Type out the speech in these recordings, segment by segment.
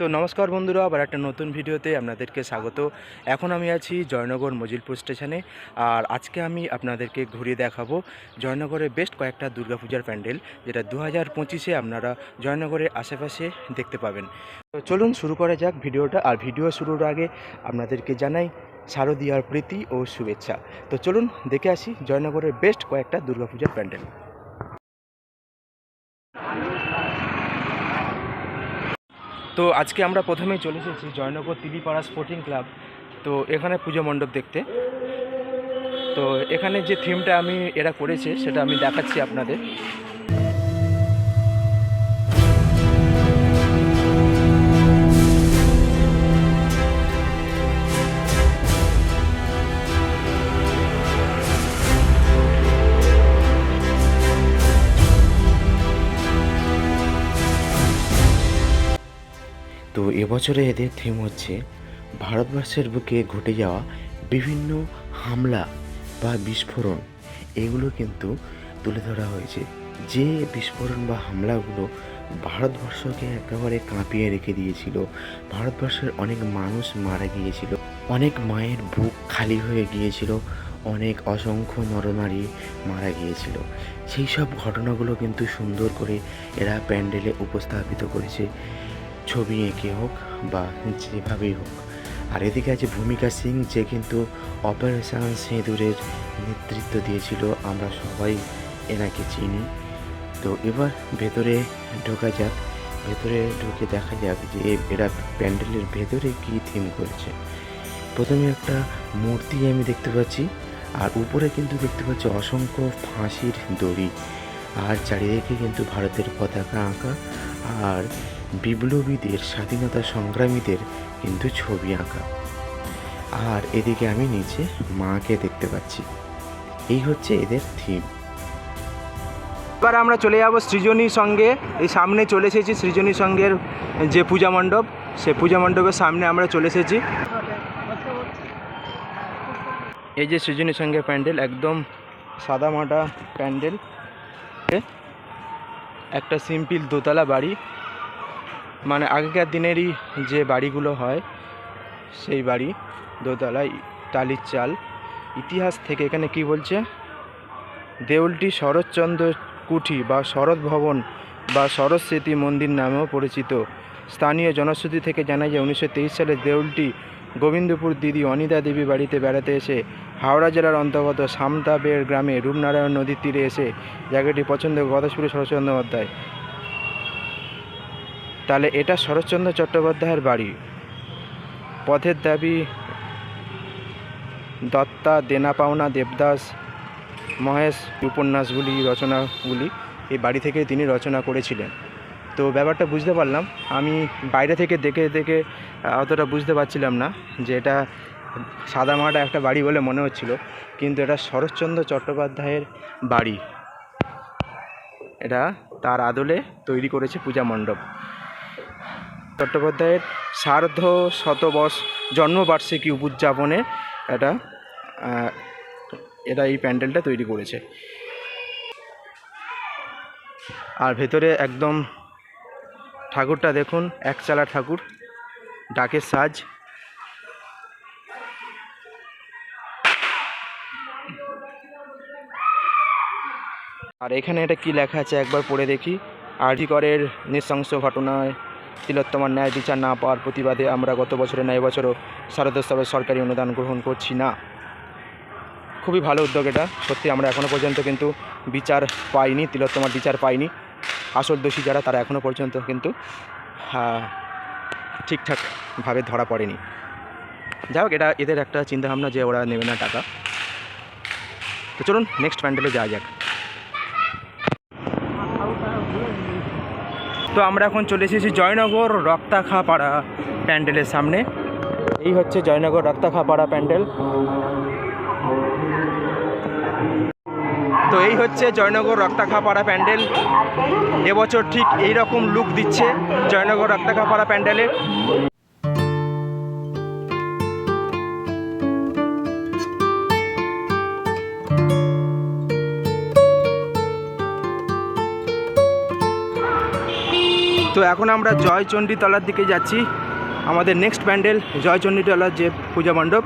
তো নমস্কার বন্ধুরা, আবার একটা নতুন ভিডিওতে আপনাদেরকে স্বাগত। এখন আমি আছি জয়নগর মজিলপুর স্টেশনে, আর আজকে আমি আপনাদেরকে ঘুরিয়ে দেখাবো জয়নগরের বেস্ট কয়েকটা দুর্গাপূজার প্যান্ডেল, যেটা দু হাজার পঁচিশে আপনারা জয়নগরের আশেপাশে দেখতে পাবেন। তো চলুন শুরু করা যাক ভিডিওটা, আর ভিডিও শুরুর আগে আপনাদেরকে জানাই শারদীয়ার প্রীতি ও শুভেচ্ছা। তো চলুন দেখে আসি জয়নগরের বেস্ট কয়েকটা দুর্গাপূজার প্যান্ডেল। তো আজকে আমরা প্রথমেই চলে এসেছি জয়নগর তিলিপাড়া স্পোর্টিং ক্লাব তো এখানে পুজো মণ্ডপ দেখতে। তো এখানে যে থিমটা আমি এরা করেছে, সেটা আমি দেখাচ্ছি আপনাদের। এবছরে এদের থিম হচ্ছে ভারতবর্ষের বুকে ঘটে যাওয়া বিভিন্ন হামলা বা বিস্ফোরণ। এগুলো কিন্তু তুলে ধরা হয়েছে। যে বিস্ফোরণ বা হামলাগুলো ভারতবর্ষকে একেবারে কাঁপিয়ে রেখে দিয়েছিল, ভারতবর্ষের অনেক মানুষ মারা গিয়েছিল, অনেক মায়ের বুক খালি হয়ে গিয়েছিল, অনেক অসংখ্য নরনারী মারা গিয়েছিল। সেই সব ঘটনাগুলো কিন্তু সুন্দর করে এরা প্যান্ডেলে উপস্থাপিত করেছে। ছবি এঁকে হোক বা যেভাবেই হোক। আর এদিকে আছে ভূমিকা সিং, যে কিন্তু অপারেশন সিঁদুরের নেতৃত্ব দিয়েছিল, আমরা সবাই এনাকে চিনি। তো এবার ভেতরে ঢোকা যাক। ভেতরে ঢুকে দেখা যাক যে এরা প্যান্ডেলের ভেতরে কী থিম করেছে। প্রথমে একটা মূর্তি আমি দেখতে পাচ্ছি, আর উপরে কিন্তু দেখতে পাচ্ছি অসংখ্য ফাঁসির দড়ি। আর চারিদিকে কিন্তু ভারতের পতাকা আঁকা, আর বিপ্লবীদের, স্বাধীনতা সংগ্রামীদের কিন্তু ছবি আঁকা। আর এদিকে আমি নিচে মাকে দেখতে পাচ্ছি। এই হচ্ছে এদের থিম এবার আমরা চলে যাব সৃজনী সঙ্গে। এই সামনে চলে এসেছি সৃজনী সঙ্গের যে পূজা মণ্ডপ, সে পূজা মণ্ডপের সামনে আমরা চলে এসেছি। এই যে সৃজনী সঙ্গের প্যান্ডেল, একদম সাদা মাটা প্যান্ডেল। একটা সিম্পল দোতলা বাড়ি। মানে আগেকার দিনেরই যে বাড়িগুলো হয়, সেই বাড়ি, দোতলায় টালির চাল। ইতিহাস থেকে এখানে কি বলছে? দেউলটি শরৎচন্দ্র কুঠি বা শরৎ ভবন বা শরৎ স্মৃতি মন্দির নামেও পরিচিত। স্থানীয় জনশ্রুতি থেকে জানা যায়, উনিশশো তেইশ সালে দেউলটি গোবিন্দপুর দিদি অনিতা দেবী বাড়িতে বেড়াতে এসে হাওড়া জেলার অন্তর্গত সামতাবের গ্রামে রূপনারায়ণ নদীর তীরে এসে জায়গাটি পছন্দ করে কথা শুরু শরৎ চন্দ্যোপাধ্যায় তাহলে এটা শরৎচন্দ্র চট্টোপাধ্যায়ের বাড়ি। পথের দাবি, দত্তা দেনা পাওনা দেবদাস, মহেশ, উপন্যাসগুলি, রচনাগুলি, এই বাড়ি থেকে তিনি রচনা করেছিলেন। তো ব্যাপারটা বুঝতে পারলাম। আমি বাইরে থেকে দেখে দেখে অতটা বুঝতে পারছিলাম না যে এটা সাদা মাটা একটা বাড়ি বলে মনে হচ্ছিল, কিন্তু এটা শরৎচন্দ্র চট্টোপাধ্যায়ের বাড়ি। এটা তার আদলে তৈরি করেছে পূজা মণ্ডপ। চট্টোপাধ্যায়ের সার্ধ শতবর্ষ জন্মবার্ষিকী উদযাপনে এটা এটা এই প্যান্ডেলটা তৈরি করেছে। আর ভেতরে একদম ঠাকুরটা দেখুন একচালা ঠাকুর, ডাকের সাজ। আর এখানে এটা কি লেখা আছে? একবার পড়ে দেখি। আরজি করের নৃশংস ঘটনায় তিলোত্তমার ন্যায় বিচার না পাওয়ার প্রতিবাদে আমরা গত বছরে ন্যায় বছরও শারদোৎসবের সরকারি অনুদান গ্রহণ করছি না। খুবই ভালো উদ্যোগ এটা, সত্যি আমরা এখনও পর্যন্ত কিন্তু বিচার পাইনি, তিলোত্তমার বিচার পাইনি। আসল দোষী যারা, তারা এখনও পর্যন্ত কিন্তু ঠিকঠাকভাবে ধরা পড়েনি। যাই হোক, এটা এদের একটা চিন্তাভাবনা যে ওরা নেবে না টাকা। তো চলুন নেক্সট প্যান্ডেলে যাওয়া যাক। তো আমরা এখন চলে এসেছি জয়নগর রক্তাখাপাড়া প্যান্ডেলের সামনে। এই হচ্ছে জয়নগর রক্তাখাপাড়া প্যান্ডেল। তো এই হচ্ছে জয়নগর রক্তাখাপাড়া প্যান্ডেল। এবছর ঠিক এই রকম লুক দিচ্ছে জয়নগর রক্তাখাপাড়া প্যান্ডেলে। এখন আমরা জয়চণ্ডী তলার দিকে যাচ্ছি। আমাদের নেক্সট প্যান্ডেল জয়চণ্ডী তলার যে পূজা মণ্ডপ,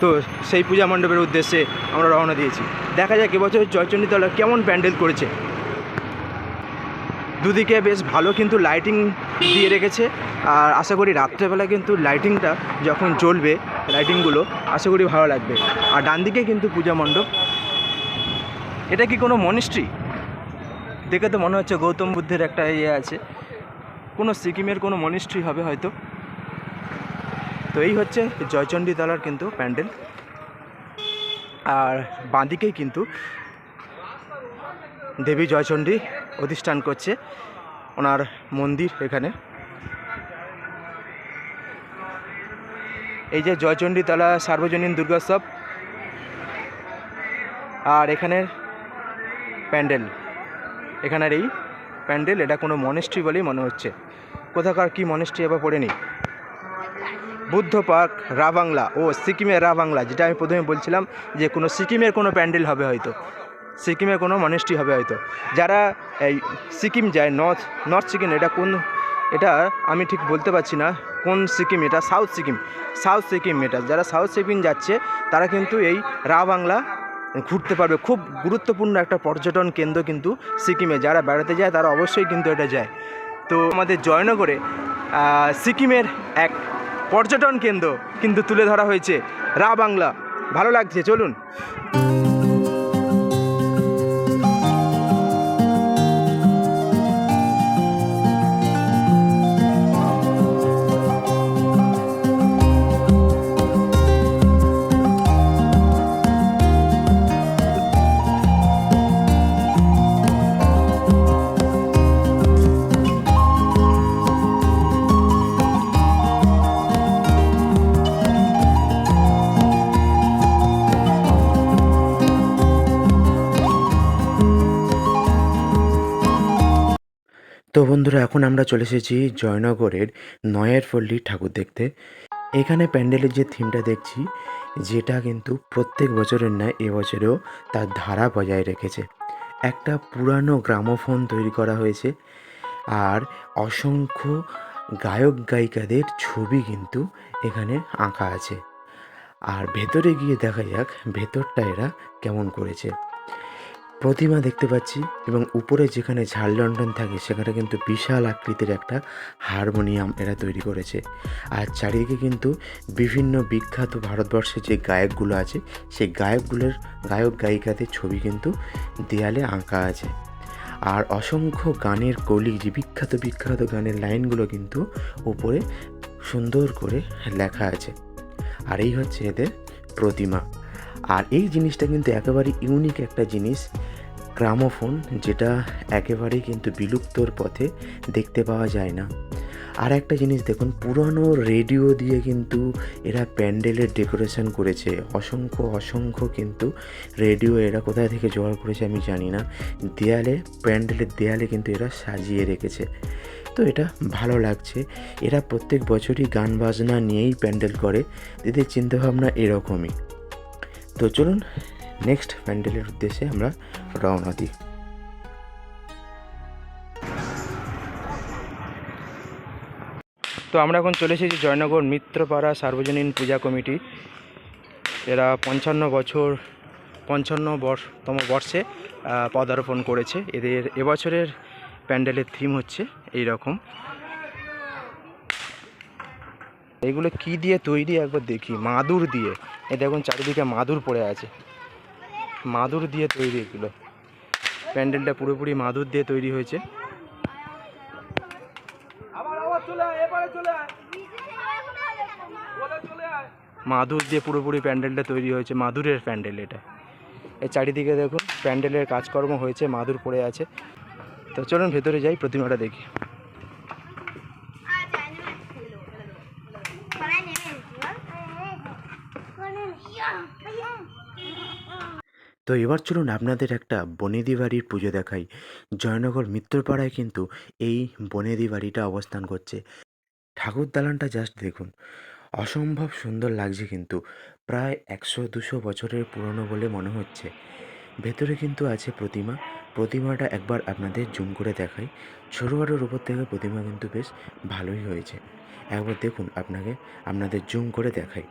তো সেই পূজা মণ্ডপের উদ্দেশ্যে আমরা রওনা দিয়েছি। দেখা যাক এবছর জয়চণ্ডী তলা কেমন প্যান্ডেল করেছে। দুদিকে বেশ ভালো কিন্তু লাইটিং দিয়ে রেখেছে। আর আশা করি রাত্রেবেলা কিন্তু লাইটিংটা যখন জ্বলবে লাইটিংগুলো আশা করি ভালো লাগবে। আর ডান দিকে কিন্তু পূজা মণ্ডপ। এটা কি কোনো মনিস্ট্রি দেখে তো মনে হচ্ছে গৌতম বুদ্ধের একটা ইয়ে আছে। কোনো সিকিমের কোনো মনিস্ট্রি হবে হয়তো। তো এই হচ্ছে জয়চণ্ডী তলার কিন্তু প্যান্ডেল। আর বাঁদিকেই কিন্তু দেবী জয়চণ্ডী অধিষ্ঠান করছে ওনার মন্দির এখানে। এই যে জয়চণ্ডী তলা সার্বজনীন দুর্গোৎসব। আর এখানের প্যান্ডেল। এখানের এই প্যান্ডেল, এটা কোনো মনেস্ট্রি বলেই মনে হচ্ছে। কোথাকার কি মনেস্ট্রি এবার পড়ে নি বুদ্ধ পার্ক রাবাংলা, ও সিকিমের রা বাংলা যেটা আমি প্রথমে বলছিলাম যে কোনো সিকিমের কোনো প্যান্ডেল হবে হয়তো। সিকিমের কোনো মনেস্ট্রি হবে হয়তো। যারা এই সিকিম যায়, নর্থ নর্থ সিকিম, এটা কোন, এটা আমি ঠিক বলতে পারছি না কোন সিকিম এটা, সাউথ সিকিম। সাউথ সিকিম এটা, যারা সাউথ সিকিম যাচ্ছে, তারা কিন্তু এই রা বাংলা ঘুরতে পারবে। খুব গুরুত্বপূর্ণ একটা পর্যটন কেন্দ্র কিন্তু সিকিমে। যারা বেড়াতে যায়, তারা অবশ্যই কিন্তু এটা যায়। তো আমাদের জয়নগরে সিকিমের এক পর্যটন কেন্দ্র কিন্তু তুলে ধরা হয়েছে রা বাংলা। ভালো লাগছে, চলুন। বন্ধুরা, এখন আমরা চলে এসেছি জয়নগরের নয়ারপল্লী ঠাকুর দেখতে। এখানে প্যান্ডেলের যে থিমটা দেখছি, যেটা কিন্তু প্রত্যেক বছরের ন্যায় এবছরেও তার ধারা বজায় রেখেছে। একটা পুরানো গ্রামোফোন তৈরি করা হয়েছে আর অসংখ্য গায়ক গায়িকাদের ছবি কিন্তু এখানে আঁকা আছে। আর ভেতরে গিয়ে দেখা যাক, ভেতরটা এরা কেমন করেছে। প্রতিমা দেখতে পাচ্ছি এবং উপরে যেখানে ঝাড় লন্ডন থাকে সেখানে কিন্তু বিশাল আকৃতির একটা হারমোনিয়াম এরা তৈরি করেছে। আর চারিদিকে কিন্তু বিভিন্ন বিখ্যাত ভারতবর্ষের যে গায়কগুলো আছে, সেই গায়কগুলোর গায়ক গায়িকাদের ছবি কিন্তু দেয়ালে আঁকা আছে। আর অসংখ্য গানের কলি, যে বিখ্যাত বিখ্যাত গানের লাইনগুলো কিন্তু উপরে সুন্দর করে লেখা আছে। আর এই হচ্ছে এদের প্রতিমা। আর এই জিনিসটা কিন্তু একেবারে ইউনিক একটা জিনিস গ্রামোফোন যেটা একেবারেই কিন্তু বিলুপ্তর পথে দেখতে পাওয়া যায় না। আর একটা জিনিস দেখুন, পুরনো রেডিও দিয়ে কিন্তু এরা প্যান্ডেলের ডেকোরেশন করেছে। অসংখ্য অসংখ্য কিন্তু রেডিও এরা কোথায় থেকে জোগাড় করেছে আমি জানি না। দেয়ালে, প্যান্ডেলের দেয়ালে কিন্তু এরা সাজিয়ে রেখেছে। তো এটা ভালো লাগছে। এরা প্রত্যেক বছরই গান বাজনা নিয়েই প্যান্ডেল করে। এদের চিন্তাভাবনা এরকমই। তো চলুন নেক্সট প্যান্ডেলের উদ্দেশ্যে আমরা রওনা দিই। তো আমরা এখন চলে এসেছি জয়নগর মিত্রপাড়া সার্বজনীন পূজা কমিটি। এরা পঞ্চান্ন বছর, পঞ্চান্ন বর্ষতম বর্ষে পদার্পণ করেছে। এদের এবছরের প্যান্ডেলের থিম হচ্ছে এই রকম এগুলো কি দিয়ে তৈরি? একবার দেখি। মাদুর দিয়ে। এ দেখুন চারিদিকে মাদুর পড়ে আছে। মাদুর দিয়ে তৈরি এগুলো। প্যান্ডেলটা পুরোপুরি মাদুর দিয়ে তৈরি হয়েছে। মাদুর দিয়ে পুরোপুরি প্যান্ডেলটা তৈরি হয়েছে। মাদুরের প্যান্ডেল এটা। এই চারিদিকে দেখুন প্যান্ডেলের কাজকর্ম হয়েছে মাদুর পড়ে আছে। তো চলুন ভেতরে যাই প্রতিমাটা দেখি। তো এবার চলুন আপনাদের একটা বনেদি বাড়ির পুজো দেখাই। জয়নগর মিত্রপাড়ায় কিন্তু এই বনেদি বাড়িটা অবস্থান করছে। ঠাকুর দালানটা জাস্ট দেখুন। অসম্ভব সুন্দর লাগছে কিন্তু। প্রায় একশো দুশো বছরের পুরনো বলে মনে হচ্ছে। ভেতরে কিন্তু আছে প্রতিমা। প্রতিমাটা একবার আপনাদের জুম করে দেখাই। খাটোর উপর থেকে প্রতিমা কিন্তু বেশ ভালোই হয়েছে। একবার দেখুন আপনাকে, আপনাদের জুম করে দেখাই।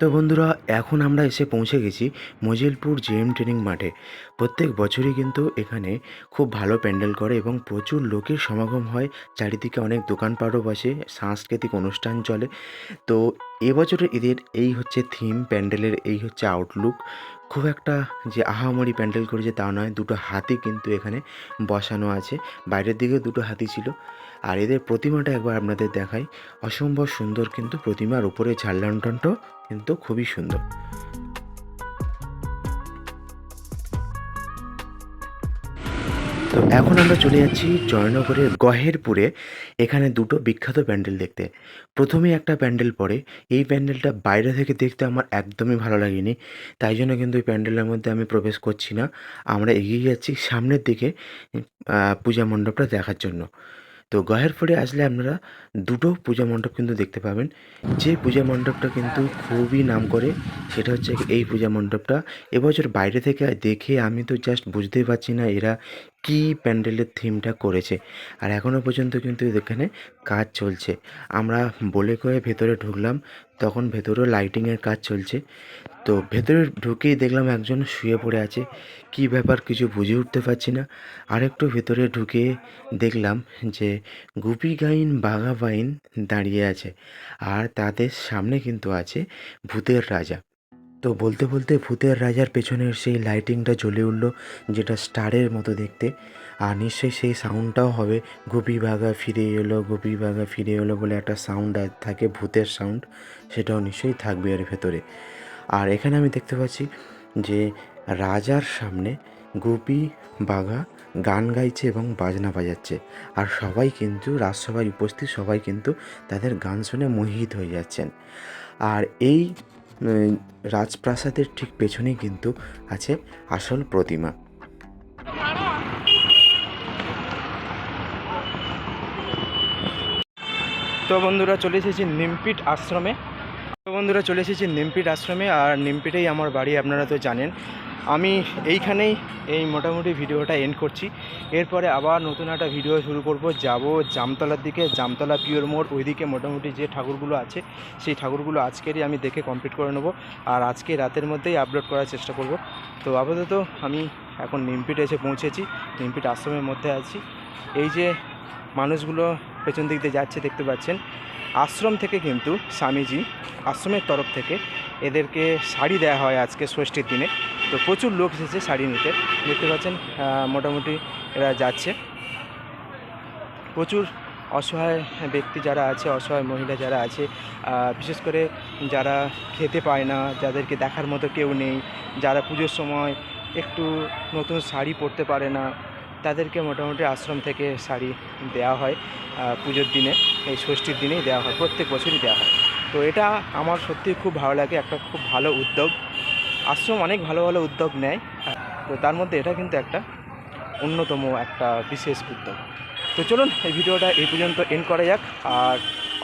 তো বন্ধুরা, এখন আমরা এসে পৌঁছে গেছি মজিলপুর জেএম ট্রেনিং মাঠে। প্রত্যেক বছরই কিন্তু এখানে খুব ভালো প্যান্ডেল করে এবং প্রচুর লোকের সমাগম হয়। চারিদিকে অনেক দোকানপাটও বসে, সাংস্কৃতিক অনুষ্ঠান চলে। তো এবছরের ঈদের এই হচ্ছে থিম প্যান্ডেলের এই হচ্ছে আউটলুক খুব একটা যে আহামরি প্যান্ডেল করেছে তা নয়, দুটো হাতি কিন্তু এখানে বসানো আছে। বাইরের দিকে দুটো হাতি ছিল। আর এদের প্রতিমাটা একবার আপনাদের দেখাই। অসম্ভব সুন্দর কিন্তু প্রতিমার উপরে ঝাল কিন্তু খুবই সুন্দর। তো এখন আমরা চলে যাচ্ছি জয়নগরের গহেরপুরে। এখানে দুটো বিখ্যাত প্যান্ডেল দেখতে। প্রথমে একটা প্যান্ডেল পড়ে। এই প্যান্ডেলটা বাইরে থেকে দেখতে আমার একদমই ভালো লাগেনি। তাই জন্য কিন্তু এই প্যান্ডেলের মধ্যে আমি প্রবেশ করছি না। আমরা এগিয়ে যাচ্ছি সামনের দিকে পূজা মণ্ডপটা দেখার জন্য। তো গহেরপুরে আসলে আপনারা দুটো পূজা মণ্ডপ কিন্তু দেখতে পাবেন। যে পূজা মণ্ডপটা কিন্তু খুবই নাম করে, সেটা হচ্ছে এই পূজা মণ্ডপটা। এবছর বাইরে থেকে দেখে আমি তো জাস্ট বুঝতেই পারছি না এরা কি প্যান্ডেলের থিমটা করেছে। আর এখনও পর্যন্ত কিন্তু এখানে কাজ চলছে। আমরা বলে কয়ে ভেতরে ঢুকলাম তখন ভেতরেও লাইটিংয়ের কাজ চলছে। তো ভেতরে ঢুকেই দেখলাম একজন শুয়ে পড়ে আছে। কি ব্যাপার কিছু বুঝে উঠতে পারছি না। আরেকটু ভেতরে ঢুকে দেখলাম যে গুপি গাইন বাঘা বাইন দাঁড়িয়ে আছে। আর তাদের সামনে কিন্তু আছে ভূতের রাজা। তো বলতে বলতে ভূতের রাজার পেছনের সেই লাইটিংটা জ্বলে উঠল, যেটা স্টারের মতো দেখতে। আর নিশ্চয়ই সেই সাউন্ডটাও হবে, গোপী বাঘা ফিরে এলো, গোপী বাঘা ফিরে এলো বলে একটা সাউন্ড থাকে, ভূতের সাউন্ড সেটাও নিশ্চয়ই থাকবে এর ভেতরে। আর এখানে আমি দেখতে পাচ্ছি যে রাজার সামনে গোপী বাঘা গান গাইছে এবং বাজনা বাজাচ্ছে। আর সবাই কিন্তু, রাজসভায় উপস্থিত সবাই কিন্তু তাদের গান শুনে মোহিত হয়ে যাচ্ছেন। আর এই রাজপ্রাসাদের ঠিক পেছনে কিন্তু আছে আসল প্রতিমা। তো বন্ধুরা চলে এসেছি নিমপিট আশ্রমে। বন্ধুরা চলে এসেছি নিমপিট আশ্রমে, আর নিমপিটেই আমার বাড়ি, আপনারা তো জানেন। আমি এইখানেই এই মোটামুটি ভিডিওটা এন্ড করছি। এরপরে আবার নতুন একটা ভিডিও শুরু করব। যাব জামতলার দিকে, জামতলা পিওর মোড়। ওইদিকে মোটামুটি যে ঠাকুরগুলো আছে, সেই ঠাকুরগুলো আজকেরই আমি দেখে কমপ্লিট করে নেব। আর আজকে রাতের মধ্যেই আপলোড করার চেষ্টা করব। তো আপাতত আমি এখন নিমপিট এসে পৌঁছেছি, নিমপিট আশ্রমের মধ্যে আছি। এই যে মানুষগুলো পেছন দিক দিয়ে যাচ্ছে, দেখতে পাচ্ছেন। আশ্রম থেকে কিন্তু স্বামীজি, আশ্রমের তরফ থেকে এদেরকে শাড়ি দেওয়া হয় আজকে ষষ্ঠীর দিনে। তো প্রচুর লোক এসেছে শাড়ি নিতে। দেখতে পাচ্ছেন মোটামুটি এরা যাচ্ছে। প্রচুর অসহায় ব্যক্তি যারা আছে, অসহায় মহিলা যারা আছে বিশেষ করে যারা খেতে পায় না, যাদেরকে দেখার মতো কেউ নেই, যারা পুজোর সময় একটু নতুন শাড়ি পরতে পারে না তাদেরকে মোটামুটি আশ্রম থেকে শাড়ি দেওয়া হয় পুজোর দিনে, এই ষষ্ঠীর দিনেই দেওয়া হয়, প্রত্যেক বছরই দেওয়া হয়। তো এটা আমার সত্যিই খুব ভালো লাগে, একটা খুব ভালো উদ্যোগ। আশ্রম অনেক ভালো ভালো উদ্যোগ নেয়, তো তার মধ্যে এটা কিন্তু একটা অন্যতম একটা বিশেষ উদ্যোগ। তো চলুন, এই ভিডিওটা এই পর্যন্ত এন্ড করা যাক, আর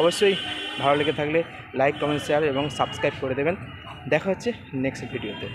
অবশ্যই ভালো লেগে থাকলে লাইক কমেন্ট শেয়ার এবং সাবস্ক্রাইব করে দেবেন। দেখা হচ্ছে নেক্সট ভিডিওতে